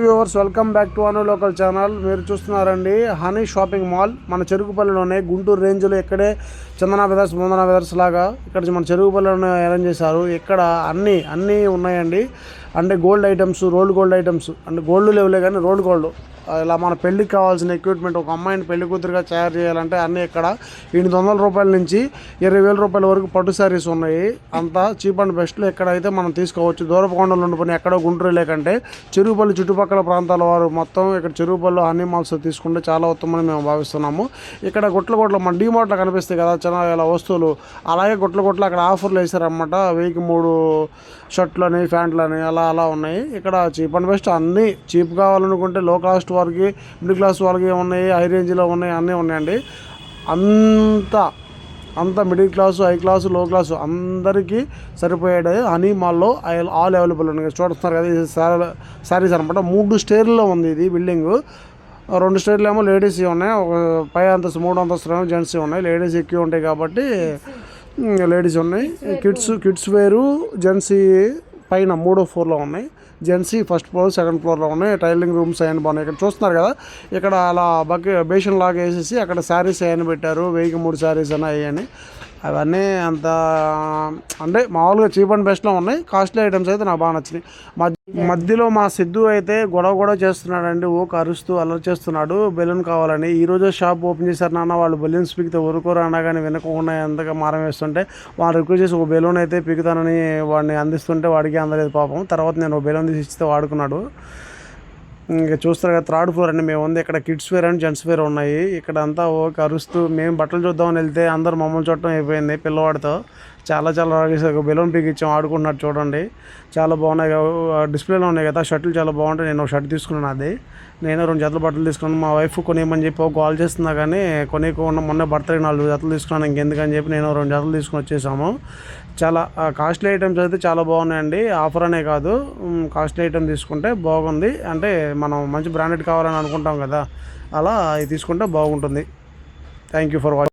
Viewers welcome back to Anu local channel. మీరు చూస్తున్నారండి honey shopping mall. మన చెరుకుపల్లిలోనే గుంటూరు రేంజ్లో ఇక్కడే చందన బ్రదర్స్ ముందన బ్రదర్స్ లాగా ఇక్కడ మన చెరుకుపల్లిలోనే అరేంజ్ చేశారు. ఇక్కడ అన్నీ అన్నీ ఉన్నాయండి. అంటే gold items rolled gold items అంటే గోల్డ్ లేవులే కానీ రోల్డ్ గోల్డ్ ఇలా మన పెళ్ళికి కావాల్సిన ఎక్విప్మెంట్ ఒక అమ్మాయిని పెళ్ళి కూతురుగా తయారు చేయాలంటే అన్నీ ఇక్కడ ఎనిమిది వందల రూపాయల నుంచి ఇరవై వేల రూపాయల వరకు పట్టు శారీస్ ఉన్నాయి. అంతా చీప్ అండ్ బెస్ట్లో ఎక్కడైతే మనం తీసుకోవచ్చు. దూరపకొండలు కొండలు ఎక్కడో గుంటూరు లేకంటే చెరువుపల్లి చుట్టుపక్కల ప్రాంతాల వారు మొత్తం ఇక్కడ చెరువుపల్లి హనీ మాల్స్ తీసుకుంటే చాలా ఉత్తమని మేము భావిస్తున్నాము. ఇక్కడ గుట్ల గుట్ల మన డీమార్ట్లో కనిపిస్తాయి కదా చిన్న ఇలా వస్తువులు. అలాగే గుట్ల గుట్ల అక్కడ ఆఫర్లు వేసారనమాట వెయ్యికి మూడు షర్ట్లు అని ప్యాంట్లు అని అలా అలా ఉన్నాయి. ఇక్కడ చీప్ అండ్ బెస్ట్ అన్నీ చీప్ కావాలనుకుంటే లో కాస్ట్ వారికి మిడిల్ క్లాస్ వాళ్ళకి ఉన్నాయి హై రేంజ్లో ఉన్నాయి అన్నీ ఉన్నాయండి. అంత అంత middle class high class low class అందరికీ సరిపోయాడు హనీ మాల్లో ఆల్ అవైలబుల్ ఉన్నాయి. చూస్తున్నారు కదా ఇది శారీస్ అనమాట మూడు స్టేర్లో ఉంది ఇది బిల్డింగ్. రెండు స్టేర్లు ఏమో లేడీస్ ఉన్నాయి. ఒక పై అంతస్తు మూడు అంతస్తులు ఏమో జెంట్స్ ఉన్నాయి. లేడీస్ ఎక్కువ ఉంటాయి కాబట్టి లేడీస్ ఉన్నాయి. కిడ్స్ కిడ్స్ వేరు జెంట్స్ పైన మూడో ఫ్లోర్లో ఉన్నాయి. జెంట్స్ ఫస్ట్ ఫ్లోర్ సెకండ్ ఫ్లోర్లో ఉన్నాయి. టైలింగ్ రూమ్స్ అవన్నీ బాగున్నాయి. ఇక్కడ చూస్తున్నారు కదా ఇక్కడ అలా బకె బేషన్ లాగా వేసేసి అక్కడ శారీస్ అయ్యని పెట్టారు. వెయ్యికి మూడు శారీస్ అని అవన్నీ అవన్నీ అంత అంటే మామూలుగా చీప్ అండ్ బెస్ట్లో ఉన్నాయి. కాస్ట్లీ ఐటమ్స్ అయితే నాకు బాగా నచ్చినాయి. మధ్య మధ్యలో మా సిద్ధు అయితే గొడవ కూడా చేస్తున్నాడండి. ఊక అరుస్తూ అల్లరి చేస్తున్నాడు. బెలూన్ కావాలని. ఈ రోజు షాప్ ఓపెన్ చేశారు నాన్న. వాళ్ళు బెలూన్స్ పిగితే ఊరుకోరు అన్నా కానీ వినకుండా ఎంతగా మారం వేస్తుంటే వాళ్ళు రిక్వెస్ట్ చేసి ఒక బెలూన్ అయితే పిగుతానని వాడిని అందిస్తుంటే వాడికి అందలేదు పాపం. తర్వాత నేను ఒక బెలూన్ తీసి ఇస్తే వాడుకున్నాడు. ఇంకా చూస్తారు కదా థర్డ్ ఫ్లోర్ అండి మేము ఉంది. ఇక్కడ kids wear and gents wear ఉన్నాయి. ఇక్కడ అంతా ఓకే అరుస్తూ మేము బట్టలు చూద్దామని వెళ్తే అందరు మమ్మల్ని చూడటం అయిపోయింది పిల్లవాడితో. చాలా చాలా బెలూన్ పీకిచ్చాం ఆడుకున్నట్టు చూడండి. చాలా బాగున్నాయి డిస్ప్లేలో ఉన్నాయి కదా షర్ట్లు చాలా బాగుంటాయి. నేను ఒక షర్ట్ తీసుకున్నాను అది. నేను రెండు జతలు బట్టలు తీసుకున్నాను. మా వైఫ్ కొనేయమని చెప్పి కాల్ చేస్తున్నా కానీ కొనియకుండా మొన్న బర్త్డే నాలుగు జతలు తీసుకున్నాను. ఇంకెందుకని చెప్పి నేను రెండు జతలు తీసుకుని వచ్చేసాము. చాలా కాస్ట్లీ ఐటమ్స్ అయితే చాలా బాగున్నాయండి. ఆఫర్ అనే కాదు. కాస్ట్లీ ఐటమ్ తీసుకుంటే బాగుంది. అంటే మనం మంచి బ్రాండెడ్ కావాలని అనుకుంటాం కదా. అలా ఇది తీసుకుంటే బాగుంటుంది. Thank you for watching